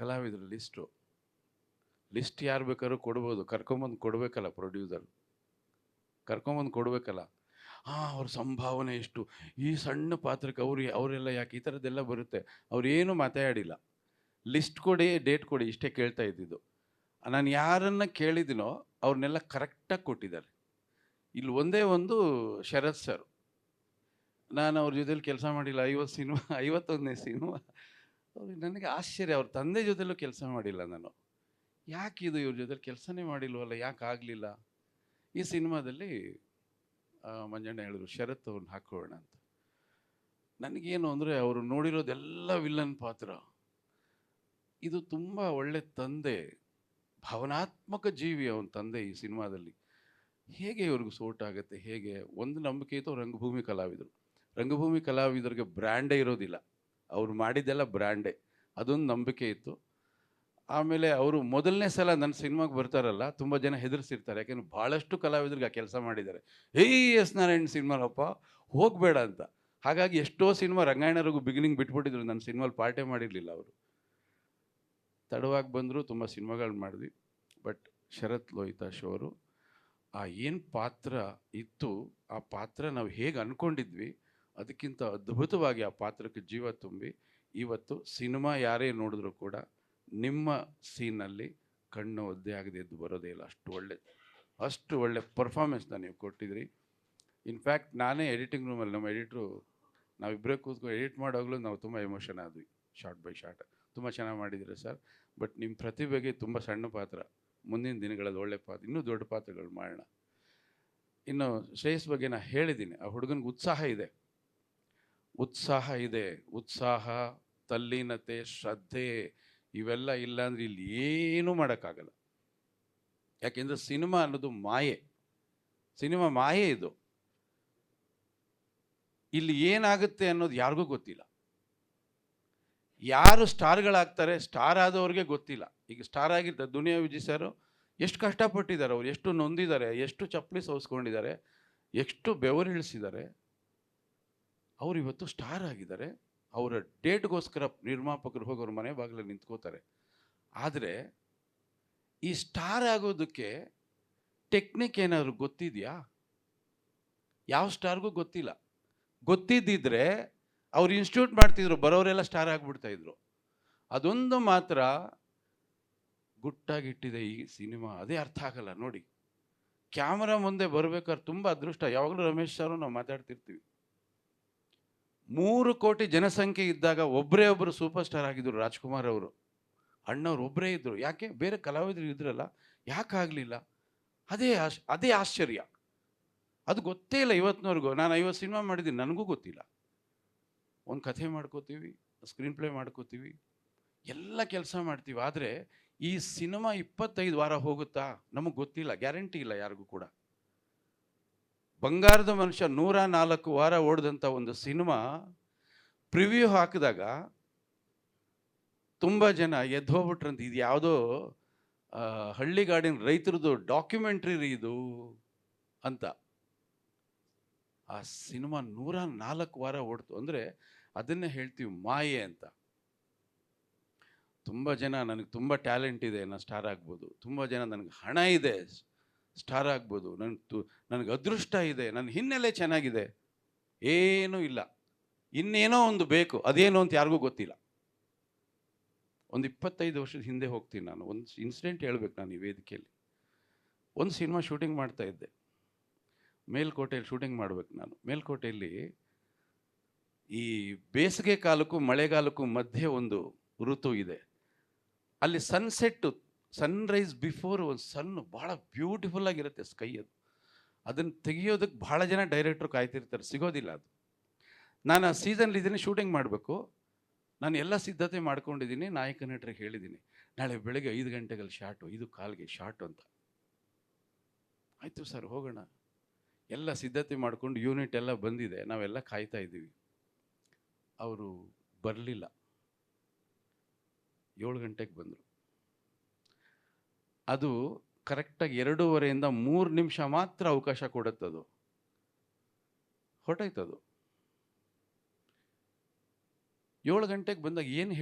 ಕಲಾವಿದರು list. List ಯಾರು ಬೇಕಾದ್ರೂ ಕೊಡ್ಬೋದು. ಕರ್ಕೊಂಬಂದು ಕೊಡಬೇಕಲ್ಲ ಪ್ರೊಡ್ಯೂಸರ್. ಕರ್ಕೊಂಬಂದು ಕೊಡಬೇಕಲ್ಲ. ಹಾಂ ಅವ್ರ ಸಂಭಾವನೆ ಎಷ್ಟು? ಈ ಸಣ್ಣ ಪಾತ್ರಕ್ಕೆ ಅವ್ರು ಅವರೆಲ್ಲ ಯಾಕೆ ಈ ಥರದ್ದೆಲ್ಲ ಬರುತ್ತೆ? ಅವ್ರೇನು ಮಾತಾಡಿಲ್ಲ. ಲಿಸ್ಟ್ ಕೊಡಿ, ಡೇಟ್ ಕೊಡಿ, ಇಷ್ಟೇ ಕೇಳ್ತಾ ಇದ್ದಿದ್ದು. ನಾನು ಯಾರನ್ನು ಕೇಳಿದಿನೋ ಅವ್ರನ್ನೆಲ್ಲ ಕರೆಕ್ಟಾಗಿ ಕೊಟ್ಟಿದ್ದಾರೆ. ಇಲ್ಲಿ ಒಂದೇ ಒಂದು ಶರತ್ ಸರ್. ನಾನು ಅವ್ರ ಜೊತೆಲಿ ಕೆಲಸ ಮಾಡಿಲ್ಲ. ಐವತ್ತು ಸಿನಿಮಾ, ಐವತ್ತೊಂದನೇ ಸಿನಿಮಾ ಅವ್ರು ನನಗೆ ಆಶ್ಚರ್ಯ. ಅವ್ರ ತಂದೆ ಜೊತೆಲೂ ಕೆಲಸ ಮಾಡಿಲ್ಲ ನಾನು. ಯಾಕೆ ಇದು ಇವ್ರ ಜೊತೆಲಿ ಕೆಲಸನೇ ಮಾಡಿಲ್ವಲ್ಲ, ಯಾಕೆ ಆಗಲಿಲ್ಲ? ಈ ಸಿನಿಮಾದಲ್ಲಿ ಮಂಜಣ್ಣ ಹೇಳಿದ್ರು, ಶರತ್ ಅವ್ರನ್ನ ಹಾಕೋಣ ಅಂತ. ನನಗೇನು ಅಂದರೆ, ಅವರು ನೋಡಿರೋದೆಲ್ಲ ವಿಲ್ಲನ್ ಪಾತ್ರ. ಇದು ತುಂಬ ಒಳ್ಳೆ ತಂದೆ, ಭಾವನಾತ್ಮಕ ಜೀವಿ ಅವನ ತಂದೆ ಈ ಸಿನಿಮಾದಲ್ಲಿ. ಹೇಗೆ ಇವ್ರಿಗೂ ಸೋಟಾಗುತ್ತೆ ಹೇಗೆ? ಒಂದು ನಂಬಿಕೆ ಇತ್ತು ರಂಗಭೂಮಿ ಕಲಾವಿದರು. ರಂಗಭೂಮಿ ಕಲಾವಿದರಿಗೆ ಬ್ರ್ಯಾಂಡೇ ಇರೋದಿಲ್ಲ. ಅವ್ರು ಮಾಡಿದ್ದೆಲ್ಲ ಬ್ರ್ಯಾಂಡೇ. ಅದೊಂದು ನಂಬಿಕೆ ಇತ್ತು. ಆಮೇಲೆ ಅವರು ಮೊದಲನೇ ಸಲ ನನ್ನ ಸಿನಿಮಾಗೆ ಬರ್ತಾರಲ್ಲ, ತುಂಬ ಜನ ಹೆದರ್ಸಿರ್ತಾರೆ. ಯಾಕೆಂದ್ರೆ ಭಾಳಷ್ಟು ಕಲಾವಿದರಿಗೆ ಆ ಕೆಲಸ ಮಾಡಿದ್ದಾರೆ. ಏಯ್, ಎಸ್ ನಾರಾಯಣ್ ಸಿನಿಮಾಲಪ್ಪ, ಹೋಗಬೇಡ ಅಂತ. ಹಾಗಾಗಿ ಎಷ್ಟೋ ಸಿನಿಮಾ ರಂಗಾಯಣರಿಗೂ ಬಿಗಿನಿಂಗ್ ಬಿಟ್ಬಿಟ್ಟಿದ್ರು. ನನ್ನ ಸಿನಿಮಾಲಿ ಪಾರ್ಟೇ ಮಾಡಿರಲಿಲ್ಲ ಅವರು. ತಡವಾಗಿ ಬಂದರು, ತುಂಬ ಸಿನಿಮಾಗಳು ಮಾಡಿದ್ವಿ. ಬಟ್ ಶರತ್ ಲೋಹಿತಾಶ್ ಅವರು, ಆ ಏನು ಪಾತ್ರ ಇತ್ತು, ಆ ಪಾತ್ರ ನಾವು ಹೇಗೆ ಅಂದ್ಕೊಂಡಿದ್ವಿ ಅದಕ್ಕಿಂತ ಅದ್ಭುತವಾಗಿ ಆ ಪಾತ್ರಕ್ಕೆ ಜೀವ ತುಂಬಿ ಇವತ್ತು ಸಿನಿಮಾ ಯಾರೇ ನೋಡಿದ್ರು ಕೂಡ ನಿಮ್ಮ ಸೀನಲ್ಲಿ ಕಣ್ಣು ಒದ್ದೆ ಆಗದೆ ಎದ್ದು ಬರೋದೇ ಇಲ್ಲ. ಅಷ್ಟು ಒಳ್ಳೆ ಅಷ್ಟು ಒಳ್ಳೆ ಪರ್ಫಾರ್ಮೆನ್ಸ್ನ ನೀವು ಕೊಟ್ಟಿದ್ರಿ ಇನ್ಫ್ಯಾಕ್ಟ್ ನಾನೇ ಎಡಿಟಿಂಗ್ ರೂಮಲ್ಲಿ ನಮ್ಮ ಎಡಿಟ್ರು ನಾವಿಬ್ಬರೇ ಕೂತ್ಕೊಂಡು ಎಡಿಟ್ ಮಾಡೋವಾಗಲೂ ನಾವು ತುಂಬ ಎಮೋಷನ್ ಆದ್ವಿ ಶಾರ್ಟ್ ಬೈ ಶಾರ್ಟ್ ತುಂಬ ಚೆನ್ನಾಗಿ ಮಾಡಿದ್ರಿ ಸರ್ ಬಟ್ ನಿಮ್ಮ ಪ್ರತಿಭೆಗೆ ತುಂಬ ಸಣ್ಣ ಪಾತ್ರ. ಮುಂದಿನ ದಿನಗಳಲ್ಲಿ ಒಳ್ಳೆ ಪಾತ್ರ, ಇನ್ನೂ ದೊಡ್ಡ ಪಾತ್ರಗಳು ಮಾಡೋಣ. ಇನ್ನು ಶ್ರೇಯಸ್ ಬಗ್ಗೆ ನಾನು ಹೇಳಿದ್ದೀನಿ. ಆ ಹುಡುಗನಿಗೆ ಉತ್ಸಾಹ ಇದೆ. ಉತ್ಸಾಹ ಇದೆ. ಉತ್ಸಾಹ, ತಲ್ಲೀನತೆ, ಶ್ರದ್ಧೆ ಇವೆಲ್ಲ ಇಲ್ಲ ಅಂದ್ರೆ ಇಲ್ಲಿ ಏನೂ ಮಾಡೋಕ್ಕಾಗಲ್ಲ. ಯಾಕೆಂದರೆ ಸಿನಿಮಾ ಅನ್ನೋದು ಮಾಯೆ. ಸಿನಿಮಾ ಮಾಯೆ ಇದು. ಇಲ್ಲಿ ಏನಾಗುತ್ತೆ ಅನ್ನೋದು ಯಾರಿಗೂ ಗೊತ್ತಿಲ್ಲ. ಯಾರು ಸ್ಟಾರ್ಗಳಾಗ್ತಾರೆ, ಸ್ಟಾರ್ ಆದವ್ರಿಗೆ ಗೊತ್ತಿಲ್ಲ. ಈಗ ಸ್ಟಾರ್ ಆಗಿರ್ತಾರೆ ದುನಿಯಾ ವಿಜಯ್ ಸರ್ ಎಷ್ಟು ಕಷ್ಟಪಟ್ಟಿದ್ದಾರೆ ಅವ್ರು, ಎಷ್ಟು ನೊಂದಿದ್ದಾರೆ, ಎಷ್ಟು ಚಪ್ಪಲಿ ಸೋಸ್ಕೊಂಡಿದ್ದಾರೆ, ಎಷ್ಟು ಬೆವರಿಳಿಸಿದ್ದಾರೆ. ಅವ್ರು ಇವತ್ತು ಸ್ಟಾರ್ ಆಗಿದ್ದಾರೆ. ಅವರ ಡೇಟ್ಗೋಸ್ಕರ ನಿರ್ಮಾಪಕರು ಹೋಗಿ ಅವ್ರ ಮನೆ ಬಾಗಿಲಲ್ಲಿ ನಿಂತ್ಕೋತಾರೆ. ಆದರೆ ಈ ಸ್ಟಾರ್ ಆಗೋದಕ್ಕೆ ಟೆಕ್ನಿಕ್ ಏನಾದರೂ ಗೊತ್ತಿದೆಯಾ? ಯಾವ ಸ್ಟಾರ್ಗೂ ಗೊತ್ತಿಲ್ಲ. ಗೊತ್ತಿದ್ದಿದ್ರೆ ಅವ್ರು ಇನ್ಸ್ಟಿಟ್ಯೂಟ್ ಮಾಡ್ತಿದ್ರು, ಬರೋರೆಲ್ಲ ಸ್ಟಾರ್ ಆಗಿಬಿಡ್ತಾ ಇದ್ರು. ಅದೊಂದು ಮಾತ್ರ ಗುಟ್ಟಾಗಿಟ್ಟಿದೆ ಈ ಸಿನಿಮಾ, ಅದೇ ಅರ್ಥ ಆಗಲ್ಲ ನೋಡಿ. ಕ್ಯಾಮ್ರಾ ಮುಂದೆ ಬರ್ಬೇಕಾದ್ರೆ ತುಂಬ ಅದೃಷ್ಟ. ಯಾವಾಗಲೂ ರಮೇಶ್ ಸರ್ ನಾವು ಮಾತಾಡ್ತಿರ್ತೀವಿ. ಮೂರು ಕೋಟಿ ಜನಸಂಖ್ಯೆ ಇದ್ದಾಗ ಒಬ್ಬರೇ ಒಬ್ಬರು ಸೂಪರ್ ಸ್ಟಾರ್ ಆಗಿದ್ದರು ರಾಜ್ಕುಮಾರ್ ಅವರು. ಅಣ್ಣವ್ರು ಒಬ್ಬರೇ ಇದ್ದರು ಯಾಕೆ? ಬೇರೆ ಕಲಾವಿದರು ಇದ್ರಲ್ಲ. ಯಾಕೆ ಆಗಲಿಲ್ಲ? ಅದೇ ಆಶ್, ಅದೇ ಆಶ್ಚರ್ಯ. ಅದು ಗೊತ್ತೇ ಇಲ್ಲ ಇವತ್ತಿನವರೆಗೂ ನಾನು ಐವತ್ತು ಸಿನಿಮಾ ಮಾಡಿದ್ದೀನಿ. ನನಗೂ ಗೊತ್ತಿಲ್ಲ. ಒಂದು ಕಥೆ ಮಾಡ್ಕೋತೀವಿ, ಸ್ಕ್ರೀನ್ ಪ್ಲೇ ಮಾಡ್ಕೋತೀವಿ. ಎಲ್ಲ ಕೆಲಸ ಮಾಡ್ತೀವಿ. ಆದರೆ ಈ ಸಿನಿಮಾ ಇಪ್ಪತ್ತೈದು ವಾರ ಹೋಗುತ್ತಾ? ನಮಗೆ ಗೊತ್ತಿಲ್ಲ. ಗ್ಯಾರಂಟಿ ಇಲ್ಲ ಯಾರಿಗೂ ಕೂಡ. ಬಂಗಾರದ ಮನುಷ್ಯ ನೂರ ನಾಲ್ಕು ವಾರ ಓಡಿದಂಥ ಒಂದು ಸಿನಿಮಾ ಪ್ರಿವ್ಯೂ ಹಾಕಿದಾಗ ತುಂಬ ಜನ ಎದ್ದು ಹೋಗ್ಬಿಟ್ರಂತ. ಇದು ಯಾವುದೋ ಹಳ್ಳಿಗಾಡಿನ ರೈತರದ್ದು ಡಾಕ್ಯುಮೆಂಟ್ರಿ ಇದು ಅಂತ. ಆ ಸಿನಿಮಾ ನೂರ ನಾಲ್ಕು ವಾರ ಓಡ್ತು. ಅಂದರೆ ಅದನ್ನೇ ಹೇಳ್ತೀವಿ ಮಾಯೆ ಅಂತ. ತುಂಬ ಜನ ನನಗೆ ತುಂಬ ಟ್ಯಾಲೆಂಟ್ ಇದೆ, ನಾನು ಸ್ಟಾರ್ ಆಗ್ಬೋದು. ತುಂಬ ಜನ ನನಗೆ ಹಣ ಇದೆ. ಸ್ಟಾರ್ ಆಗ್ಬೋದು. ನನ್ನ ತು, ನನಗೆ ಅದೃಷ್ಟ ಇದೆ. ನನ್ನ ಹಿನ್ನೆಲೆ ಚೆನ್ನಾಗಿದೆ. ಏನೂ ಇಲ್ಲ. ಇನ್ನೇನೋ ಒಂದು ಬೇಕು. ಅದೇನು ಅಂತ ಯಾರಿಗೂ ಗೊತ್ತಿಲ್ಲ. ಒಂದು ಇಪ್ಪತ್ತೈದು ವರ್ಷದ ಹಿಂದೆ ಹೋಗ್ತೀನಿ ನಾನು. ಒಂದು ಇನ್ಸಿಡೆಂಟ್ ಹೇಳ್ಬೇಕು ನಾನು ಈ ವೇದಿಕೆಯಲ್ಲಿ. ಒಂದು ಸಿನಿಮಾ ಶೂಟಿಂಗ್ ಮಾಡ್ತಾ ಇದ್ದೆ. ಮೇಲ್ಕೋಟೆಯಲ್ಲಿ ಶೂಟಿಂಗ್ ಮಾಡ್ಬೇಕು ನಾನು. ಮೇಲ್ಕೋಟೆಯಲ್ಲಿ ಈ ಬೇಸಿಗೆ ಕಾಲಕ್ಕೂ ಮಳೆಗಾಲಕ್ಕೂ ಮಧ್ಯೆ ಒಂದು ಋತು ಇದೆ. ಅಲ್ಲಿ ಸನ್ಸೆಟ್ಟು ಸನ್ರೈಸ್ ಬಿಫೋರ್ ಒಂದು ಸನ್ ಭಾಳ ಬ್ಯೂಟಿಫುಲ್ ಆಗಿರುತ್ತೆ ಸ್ಕೈ ಅದು. ಅದನ್ನು ತೆಗಿಯೋದಕ್ಕೆ ಭಾಳ ಜನ ಡೈರೆಕ್ಟ್ರು ಕಾಯ್ತಿರ್ತಾರೆ, ಸಿಗೋದಿಲ್ಲ ಅದು. ನಾನು ಆ ಸೀಸನ್ಲಿ ಇದ್ದೀನಿ ಶೂಟಿಂಗ್ ಮಾಡಬೇಕು. ನಾನು ಎಲ್ಲ ಸಿದ್ಧತೆ ಮಾಡ್ಕೊಂಡಿದ್ದೀನಿ, ನಾಯಕ ನಟರಿಗೆ ಹೇಳಿದ್ದೀನಿ, ನಾಳೆ ಬೆಳಗ್ಗೆ ಐದು ಗಂಟೆಗಲ್ಲಿ ಶಾರ್ಟು ಇದು ಕಾಲ್ಗೆ ಶಾರ್ಟು ಅಂತ. ಆಯಿತು ಸರ್, ಹೋಗೋಣ. ಎಲ್ಲ ಸಿದ್ಧತೆ ಮಾಡಿಕೊಂಡು ಯೂನಿಟ್ ಎಲ್ಲ ಬಂದಿದೆ, ನಾವೆಲ್ಲ ಕಾಯ್ತಾ ಇದ್ದೀವಿ. ಅವರು ಬರಲಿಲ್ಲ. ಏಳು ಗಂಟೆಗೆ ಬಂದರು. ಅದು ಕರೆಕ್ಟಾಗಿ ಎರಡೂವರೆಯಿಂದ ಮೂರು ನಿಮಿಷ ಮಾತ್ರ ಅವಕಾಶ ಕೊಡುತ್ತದು. ಹೊರಟೋಯ್ತದು. ಏಳು ಗಂಟೆಗೆ ಬಂದಾಗ ಏನು ಹೇಳಿ